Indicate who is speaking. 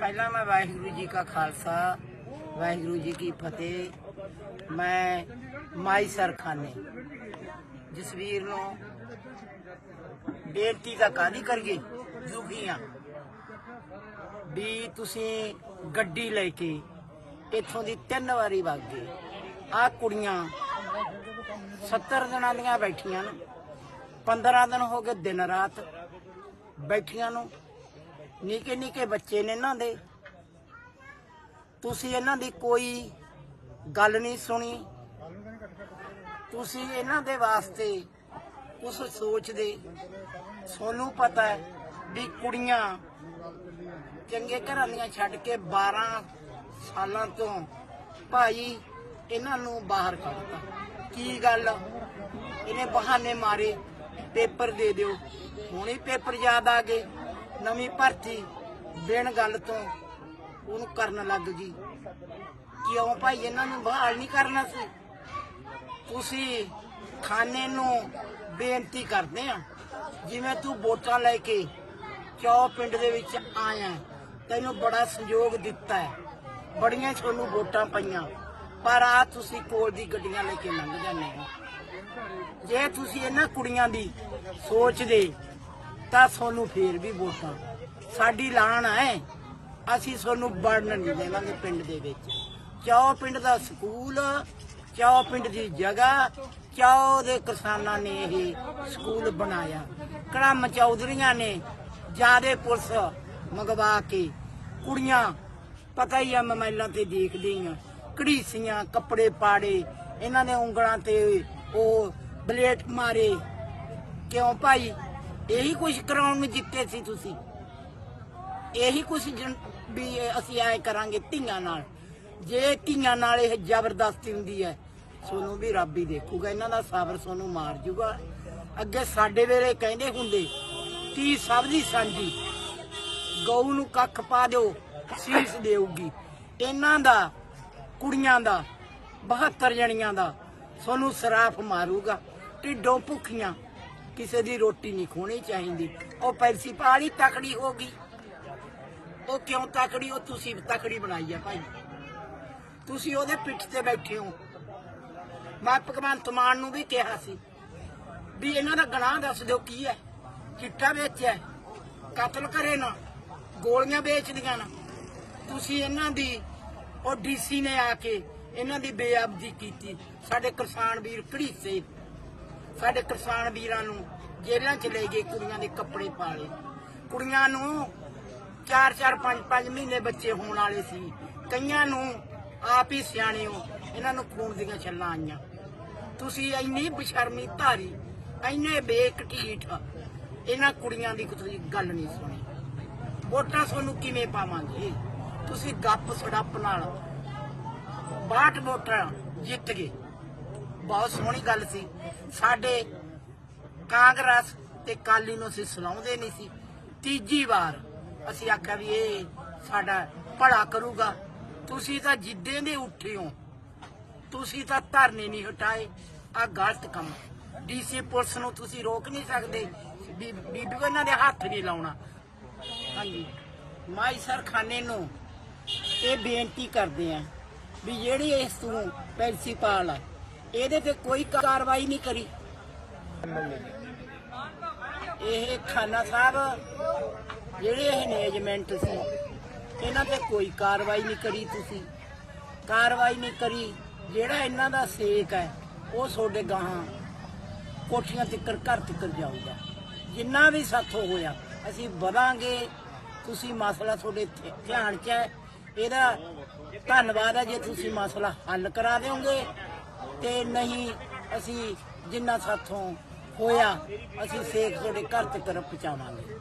Speaker 1: ਪਹਿਲਾਂ ਮੈਂ ਵਾਹਿਗੁਰੂ ਜੀ ਕਾ ਖਾਲਸਾ, ਵਾਹਿਗੁਰੂ ਜੀ ਕੀ ਫਤਿਹ। ਮੈਂ ਮਾਈ ਸਰਖਾਨੇ ਜਸਵੀਰ ਨੂੰ ਬੇਨਤੀ ਦਾ ਕਾਦੀ ਕਰੀਏ, ਦੁਖੀਆਂ। ਵੀ ਤੁਸੀਂ ਗੱਡੀ ਲੈ ਕੇ ਇੱਥੋਂ ਦੀ ਤਿੰਨ ਵਾਰੀ ਵਗ ਗਏ। ਆ ਕੁੜੀਆਂ 70 ਦਿਨਾਂ ਦੀਆਂ ਬੈਠੀਆਂ ਨੇ 15 ਦਿਨ ਹੋ ਗਏ ਦਿਨ ਰਾਤ ਬੈਠੀਆਂ ਨੂੰ। ਨਿੱਕੇ ਨਿੱਕੇ ਬੱਚੇ ਨੇ ਇਹਨਾਂ ਦੇ। ਤੁਸੀਂ ਇਹਨਾਂ ਦੀ ਕੋਈ ਗੱਲ ਨਹੀਂ ਸੁਣੀ। ਤੁਸੀਂ ਇਹਨਾਂ ਦੇ ਵਾਸਤੇ ਕੁਝ ਸੋਚਦੇ। ਤੁਹਾਨੂੰ ਪਤਾ ਹੈ ਵੀ ਕੁੜੀਆਂ ਚੰਗੇ ਘਰਾਂ ਦੀਆਂ ਛੱਡ ਕੇ 12 ਸਾਲਾਂ ਤੋਂ ਭਾਈ ਇਹਨਾਂ ਨੂੰ ਬਾਹਰ ਕੱਢਤਾ। ਕੀ ਗੱਲ? ਇਹਨੇ ਬਹਾਨੇ ਮਾਰੇ, ਪੇਪਰ ਦੇ ਦਿਓ। ਹੁਣੇ ਪੇਪਰ ਯਾਦ ਆ ਗਏ। ਨਵੀਂ ਭਰਤੀ ਬਿਨ ਗੱਲ ਤੋਂ ਉਹਨੂੰ ਕਰਨ ਲੱਗ ਗਈ। ਕਿਉਂ ਭਾਈ, ਇਹਨਾਂ ਨੂੰ ਬਹਾਲ ਨਹੀਂ ਕਰਨਾ ਸੀ? ਤੁਸੀਂ ਖਾਨੇ ਨੂੰ ਬੇਨਤੀ ਕਰਦੇ ਆ, ਜਿਵੇਂ ਤੂੰ ਵੋਟਾਂ ਲੈ ਕੇ ਚੌ ਪਿੰਡ ਦੇ ਵਿੱਚ ਆਇਆ, ਤੈਨੂੰ ਬੜਾ ਸਹਿਯੋਗ ਦਿੱਤਾ ਹੈ। ਬੜੀਆਂ ਤੁਹਾਨੂੰ ਵੋਟਾਂ ਪਈਆਂ, ਪਰ ਆ ਤੁਸੀਂ ਕੋਲ ਦੀ ਗੱਡੀਆਂ ਲੈ ਕੇ ਲੰਘ ਜਾਂਦੇ ਹੋ। ਜੇ ਤੁਸੀਂ ਇਹਨਾਂ ਕੁੜੀਆਂ ਦੀ ਸੋਚਦੇ ਤਾਂ ਤੁਹਾਨੂੰ ਫੇਰ ਵੀ ਵੋਟਾਂ। ਸਾਡੀ ਲਾਣ ਹੈ। ਅਸੀਂ ਤੁਹਾਨੂੰ ਵੜਨ ਨਹੀਂ ਦੇਵਾਂਗੇ ਪਿੰਡ ਦੇ ਵਿੱਚ। ਚੌ ਪਿੰਡ ਦਾ ਸਕੂਲ ਚੌ ਪਿੰਡ ਦੀ ਜਗ੍ਹਾ ਚੌ ਦੇ ਕਿਸਾਨਾਂ ਨੇ ਇਹ ਸਕੂਲ ਬਣਾਇਆ। ਕੜਮ ਚੌਧਰੀਆਂ ਨੇ ਜਿਆਦੇ ਪੁਲਿਸ ਮੰਗਵਾ ਕੇ ਕੁੜੀਆਂ, ਪਤਾ ਹੀ ਆ ਮੋਬਾਈਲਾਂ ਤੇ ਦੇਖਦੀਆਂ ਘੜੀਸੀਆਂ, ਕੱਪੜੇ ਪਾੜੇ, ਇਹਨਾਂ ਨੇ ਉਂਗਲਾਂ ਤੇ ਉਹ ਬਲੇਟ ਮਾਰੇ। ਕਿਉਂ ਭਾਈ? ਇਹੀ ਕੁਝ ਕਰਾਉਣ ਨੂੰ ਜਿੱਤੇ ਸੀ ਤੁਸੀਂ। ਇਹੀ ਕੁਝ ਵੀ ਅਸੀਂ ਐ ਕਰਾਂਗੇ ਧੀਆਂ ਨਾਲ। ਜੇ ਧੀਆਂ ਨਾਲ ਇਹ ਜ਼ਬਰਦਸਤੀ ਹੁੰਦੀ ਹੈ, ਸੋਨੂੰ ਵੀ ਰੱਬ ਹੀ ਦੇਖੂਗਾ, ਇਹਨਾਂ ਦਾ ਸਬਰ ਸੋਨੂੰ ਮਾਰ ਜੂਗਾ। ਅੱਗੇ ਸਾਡੇ ਵੇਲੇ ਕਹਿੰਦੇ ਹੁੰਦੇ ਤੀ ਸਭ ਦੀ ਸਾਂਝੀ, ਗਊ ਨੂੰ ਕੱਖ ਪਾ ਦਿਓ, ਸੀਸ ਦੇਊਗੀ। ਇਹਨਾਂ ਦਾ, ਕੁੜੀਆਂ ਦਾ 72 ਜਣੀਆਂ ਦਾ ਸੋਨੂੰ ਸਰਾਫ ਮਾਰੂਗਾ। ਢਿੱਡੋਂ ਭੁੱਖੀਆਂ ਕਿਸੇ ਦੀ ਰੋਟੀ ਨਹੀਂ ਖੋਣੀ ਚਾਹੀਦੀ। ਉਹ ਪ੍ਰਿੰਸੀਪਲ ਹੀ ਤਕੜੀ ਹੋ ਗਈ। ਉਹ ਕਿਉਂ ਤਕੜੀ? ਉਹ ਤੁਸੀਂ ਤਕੜੀ ਬਣਾਈ ਆ ਭਾਈ। ਤੁਸੀਂ ਉਹਦੇ ਪਿੱਠ ਤੇ ਬੈਠੇ ਹੋ। ਮੈਂ ਭਗਵੰਤ ਮਾਨ ਨੂੰ ਵੀ ਕਿਹਾ ਸੀ ਵੀ ਇਹਨਾਂ ਦਾ ਗਨਾਹ ਦੱਸ ਦਿਓ ਕੀ ਹੈ। ਚਿੱਟਾ ਵੇਚਿਆ ਕਤਲ ਕਰੇ ਨਾ। ਗੋਲੀਆਂ ਵੇਚਦੀਆਂ ਨਾ। ਤੁਸੀਂ ਇਹਨਾਂ ਦੀ ਉਹ ਡੀਸੀ ਨੇ ਆ ਕੇ ਇਹਨਾਂ ਦੀ ਬੇਅਬਦੀ ਕੀਤੀ। ਸਾਡੇ ਕਿਸਾਨ ਵੀਰ ਘੜੀਸੇ ਸਾਡੇ ਕਿਸਾਨ ਵੀਰਾਂ ਨੂੰ ਜੇਲ੍ਹਾਂ ਚ ਲੈ ਗਏ ਕੁੜੀਆਂ ਦੇ ਕੱਪੜੇ ਪਾਲੇ। ਕੁੜੀਆਂ ਨੂੰ 4-4 5-5 ਮਹੀਨੇ ਬੱਚੇ ਹੋਣ ਵਾਲੇ ਸੀ। ਕਈਆਂ ਨੂੰ ਆਪ ਹੀ ਸਿਆਣੇ ਹੋ, ਇਹਨਾਂ ਨੂੰ ਖੂਨ ਦੀਆਂ ਛੱਲਾਂ ਆਈਆਂ। ਤੁਸੀਂ ਇੰਨੀ ਬਸ਼ਰਮੀ ਧਾਰੀ, ਇੰਨੇ ਬੇਕਟੀਠ ਇਹਨਾਂ ਕੁੜੀਆਂ ਦੀ ਕੋਈ ਗੱਲ ਨਹੀਂ ਸੁਣੀ। ਵੋਟਾਂ ਤੁਹਾਨੂੰ ਕਿਵੇਂ ਪਾਵਾਂਗੇ? ਤੁਸੀਂ ਗੱਪ ਸੜੱਪ ਨਾਲ 62 ਵੋਟਾਂ ਜਿੱਤ ਗਏ। ਬਹੁਤ ਸੋਹਣੀ ਗੱਲ ਸੀ। ਸਾਡੇ ਕਾਂਗਰਸ ਤੇ ਕਾਲੀ ਨੂੰ ਅਸੀਂ ਸੁਣਾਉਂਦੇ ਨਹੀਂ ਸੀ। ਤੀਜੀ ਵਾਰ ਅਸੀਂ ਆਖਿਆ ਵੀ ਇਹ ਸਾਡਾ ਭਲਾ ਕਰੂਗਾ। ਤੁਸੀਂ ਤਾਂ ਜਿੱਦੇ ਦੇ ਉੱਠੇ ਹੋ। ਤੁਸੀਂ ਤਾਂ ਧਰਨੇ ਨਹੀਂ ਹਟਾਏ। ਆ ਗਲਤ ਕੰਮ ਡੀਸੀ ਪੁਲਿਸ ਨੂੰ ਤੁਸੀਂ ਰੋਕ ਨਹੀਂ ਸਕਦੇ। ਬੀ- ਬੀਬੀ ਇਹਨਾਂ ਦੇ ਹੱਥ ਨਹੀਂ ਲਾਉਣਾ। ਹਾਂਜੀ। ਮਾਈ ਸਰਖਾਨੇ ਨੂੰ ਇਹ ਬੇਨਤੀ ਕਰਦੇ ਆ ਵੀ ਜਿਹੜੀ ਇਸ ਤੋਂ ਪ੍ਰਿੰਸੀਪਲ ਆ ਇਹਦੇ ਤੇ ਕੋਈ ਕਾਰਵਾਈ ਨਹੀਂ ਕਰੀ। ਇਹ ਖਾਨਾ ਸਾਹਿਬ, ਜਿਹੜੇ ਇਹ ਮੈਨੇਜਮੈਂਟ ਸੀ, ਇਹਨਾਂ ਤੇ ਕੋਈ ਕਾਰਵਾਈ ਨਹੀਂ ਕਰੀ ਤੁਸੀਂ। ਕਾਰਵਾਈ ਨਹੀਂ ਕਰੀ, ਜਿਹੜਾ ਇਹਨਾਂ ਦਾ ਸੇਕ ਹੈ, ਉਹ ਤੁਹਾਡੇ ਗਾਹਾਂ ਕੋਠੀਆਂ ਤਿੱਕਰ, ਘਰ ਤਿੱਕਰ ਜਾਊਗਾ। ਜਿੰਨਾ ਵੀ ਸਾਥੋਂ ਹੋਇਆ, ਅਸੀਂ ਵਧਾਂਗੇ। ਤੁਸੀਂ ਮਸਲਾ ਤੁਹਾਡੇ ਧਿਆਨ 'ਚ ਹੈ। ਇਹਦਾ ਧੰਨਵਾਦ ਹੈ ਜੇ ਤੁਸੀਂ ਮਸਲਾ ਹੱਲ ਕਰਾ ਦਿਓਗੇ। ਤੇ ਨਹੀਂ ਅਸੀਂ ਜਿੰਨਾ ਸਾਥੋਂ ਹੋਇਆ ਅਸੀਂ ਸੇਕ ਤੁਹਾਡੇ ਘਰ ਤੱਕ ਪਹੁੰਚਾਵਾਂਗੇ।